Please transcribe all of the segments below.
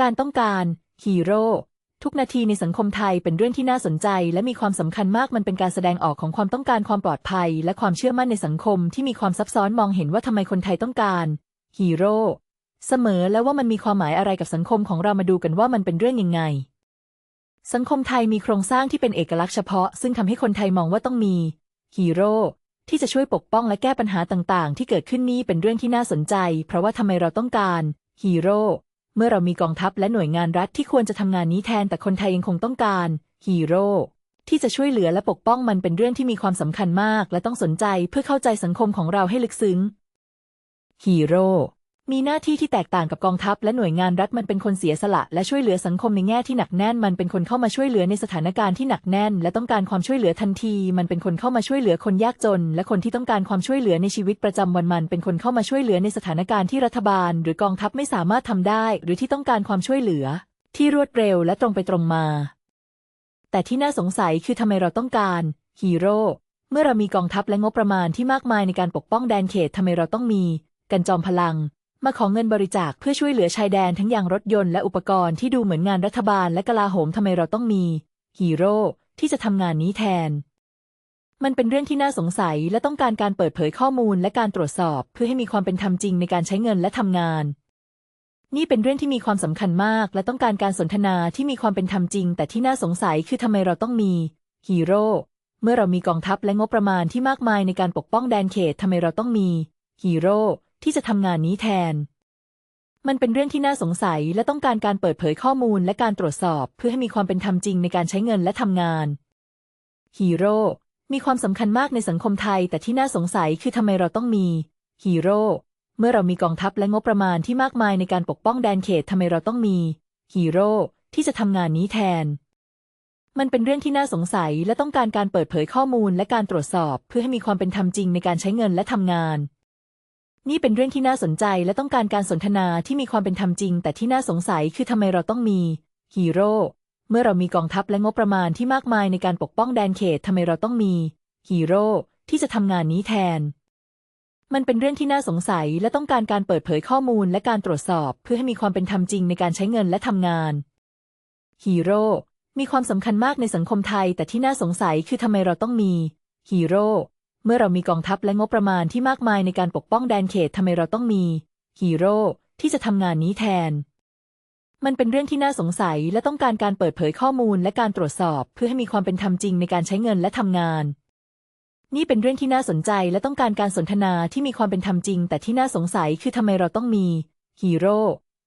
การต้องการฮีโร่ทุกนาทีในสังคมไทยเป็นเรื่องที่น่าสนใจ และมีความสำคัญมากมันเป็นการแสดงออกของความต้องการความปลอดภัย และความเชื่อมั่นในสังคมที่มีความซับซ้อนมองเห็นว่าทำไมคนไทยต้องการฮีโร่เสมอและว่ามันมีความหมายอะไรกับสังคมของเรามาดูกันว่ามันเป็นเรื่องยังไง สังคมไทยมีโครงสร้างที่เป็นเอกลักษณ์เฉพาะ ซึ่งทำให้คนไทยมองว่าต้องมีฮีโร่ที่จะช่วยปกป้องและแก้ปัญหาต่างๆ ที่เกิดขึ้นนี้เป็นเรื่องที่น่าสนใจ เพราะว่าทำไมเราต้องการฮีโร่ เมื่อเรามีกองทัพและหน่วยงานรัฐที่ควรจะทำงานนี้แทนแต่คนไทยยังคงต้องการฮีโร่ที่จะช่วยเหลือและปกป้องมันเป็นเรื่องที่มีความสำคัญมาก และต้องสนใจเพื่อเข้าใจสังคมของเราให้ลึกซึ้งฮีโร่ มีหน้าที่ที่แตกต่างกับกองทัพและหน่วยงานรัฐมันเป็นคนเสียสละ และช่วยเหลือสังคมในแง่ที่หนักแน่น มันเป็นคนเข้ามาช่วยเหลือในสถานการณ์ที่หนักแน่น และต้องการความช่วยเหลือทันที มันเป็นคนเข้ามาช่วยเหลือคนยากจน และคนที่ต้องการความช่วยเหลือในชีวิตประจำวันมัน เป็นคนเข้ามาช่วยเหลือในสถานการณ์ที่รัฐบาล หรือกองทัพไม่สามารถทำได้ หรือที่ต้องการความช่วยเหลือ ที่รวดเร็วและตรงไปตรงมา แต่ที่น่าสงสัยคือทำไมเราต้องการฮีโร่เมื่อเรามีกองทัพและงบประมาณที่มากมายในการปกป้องแดนเขตทำไมเราต้องมี กันจอมพลัง มาขอเงินบริจาคเพื่อช่วยเหลือชายแดนทั้งยางรถยนต์และอุปกรณ์ที่ดูเหมือนงานรัฐบาลและกลาโหมทำไมเราต้องมีฮีโร่ที่จะทำงานนี้แทน มันเป็นเรื่องที่น่าสงสัยและต้องการการเปิดเผยข้อมูลและการตรวจสอบ เพื่อให้มีความเป็นธรรมจริงในการใช้เงินและทำงาน นี่เป็นเรื่องที่มีความสำคัญมาก และต้องการการสนทนาที่มีความเป็นธรรมจริง แต่ที่น่าสงสัยคือทำไมเราต้องมีฮีโร่เมื่อเรามีกองทัพและงบประมาณที่มากมายในการปกป้องแดนเขตทำไมเราต้องมีฮีโร่ ที่จะทำงานนี้แทน มันเป็นเรื่องที่น่าสงสัยและต้องการการเปิดเผยข้อมูลและการตรวจสอบ เพื่อให้มีความเป็นธรรมจริงในการใช้เงินและทำงานฮีโร่มีความสำคัญมากในสังคมไทย แต่ที่น่าสงสัยคือทำไมเราต้องมีฮีโร่เมื่อเรามีกองทัพและงบประมาณที่มากมายในการปกป้องแดนเขตทำไมเราต้องมีฮีโร่ที่จะทำงานนี้แทน มันเป็นเรื่องที่น่าสงสัยและต้องการการเปิดเผยข้อมูลและการตรวจสอบ เพื่อให้มีความเป็นธรรมจริงในการใช้เงินและทำงาน นี่เป็นเรื่องที่น่าสนใจและต้องการการสนทนาที่มีความเป็นธรรมจริง แต่ที่น่าสงสัยคือทำไมเราต้องมีฮีโร่เมื่อเรามีกองทัพและงบประมาณที่มากมายในการปกป้องแดนเขตทำไมเราต้องมีฮีโร่ที่จะทำงานนี้แทน มันเป็นเรื่องที่น่าสงสัยและต้องการการเปิดเผยข้อมูลและการตรวจสอบ เพื่อให้มีความเป็นธรรมจริงในการใช้เงินและทำงานฮีโร่มีความสำคัญมากในสังคมไทย แต่ที่น่าสงสัยคือทำไมเราต้องมีฮีโร่ เมื่อเรามีกองทัพและงบประมาณที่มากมายในการปกป้องแดนเขตทำไมเราต้องมี ฮีโร่ที่จะทำงานนี้แทน มันเป็นเรื่องที่น่าสงสัยและต้องการการเปิดเผยข้อมูลและการตรวจสอบ เพื่อให้มีความเป็นธรรมจริงในการใช้เงินและทำงาน นี่เป็นเรื่องที่น่าสนใจและต้องการการสนทนาที่มีความเป็นธรรมจริง แต่ที่น่าสงสัยคือทำไมเราต้องมี ฮีโร่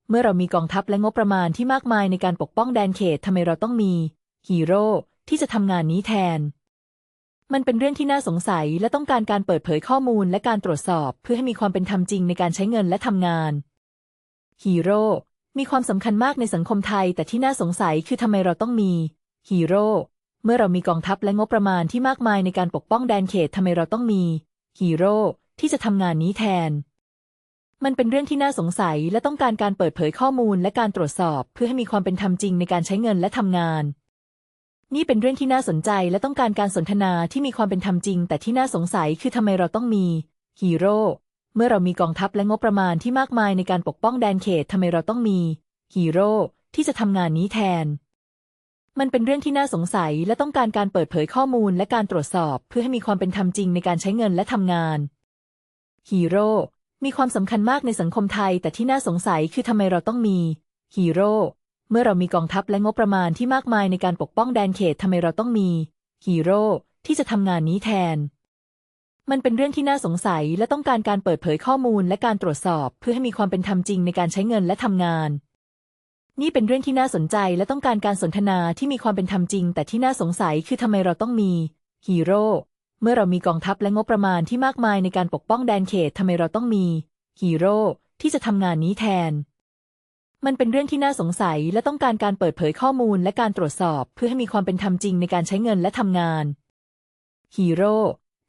เมื่อเรามีกองทัพและงบประมาณที่มากมายในการปกป้องแดนเขตทำไมเราต้องมี ฮีโร่ที่จะทำงานนี้แทน มันเป็นเรื่องที่น่าสงสัยและต้องการการเปิดเผยข้อมูลและการตรวจสอบ เพื่อให้มีความเป็นธรรมจริงในการใช้เงินและทำงานฮีโร่มีความสำคัญมากในสังคมไทย แต่ที่น่าสงสัยคือทำไมเราต้องมีฮีโร่เมื่อเรามีกองทัพและงบประมาณที่มากมายในการปกป้องแดนเขตทำไมเราต้องมีฮีโร่ที่จะทำงานนี้แทน มันเป็นเรื่องที่น่าสงสัยและต้องการการเปิดเผยข้อมูลและการตรวจสอบ เพื่อให้มีความเป็นธรรมจริงในการใช้เงินและทำงาน นี่เป็นเรื่องที่น่าสนใจและต้องการการสนทนาที่มีความเป็นธรรมจริง แต่ที่น่าสงสัยคือทำไมเราต้องมีฮีโร่เมื่อเรามีกองทัพและงบประมาณที่มากมายในการปกป้องแดนเขตทำไมเราต้องมีฮีโร่ที่จะทำงานนี้แทน มันเป็นเรื่องที่น่าสงสัยและต้องการการเปิดเผยข้อมูลและการตรวจสอบเพื่อให้มีความเป็นธรรมจริงในการใช้เงินและทำงานฮีโร่มีความสำคัญมากในสังคมไทย แต่ที่น่าสงสัยคือทำไมเราต้องมีฮีโร่ เมื่อเรามีกองทัพและงบประมาณที่มากมายในการปกป้องแดนเขตทำไมเราต้องมีฮีโร่ที่จะทำงานนี้แทน มันเป็นเรื่องที่น่าสงสัยและต้องการการเปิดเผยข้อมูลและการตรวจสอบ เพื่อให้มีความเป็นธรรมจริงในการใช้เงินและทำงาน นี่เป็นเรื่องที่น่าสนใจและต้องการการสนทนาที่มีความเป็นธรรมจริง แต่ที่น่าสงสัยคือทำไมเราต้องมีฮีโร่เมื่อเรามีกองทัพและงบประมาณที่มากมายในการปกป้องแดนเขตทำไมเราต้องมีฮีโร่ที่จะทำงานนี้แทน มันเป็นเรื่องที่น่าสงสัยและต้องการการเปิดเผยข้อมูลและการตรวจสอบ เพื่อให้มีความเป็นธรรมจริงในการใช้เงินและทำงานฮีโร่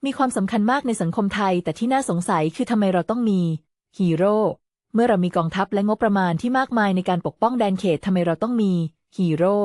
มีความสำคัญมากในสังคมไทย แต่ที่น่าสงสัยคือทำไมเราต้องมีฮีโร่เมื่อเรามีกองทัพและงบประมาณที่มากมายในการปกป้องแดนเขตทำไมเราต้องมีฮีโร่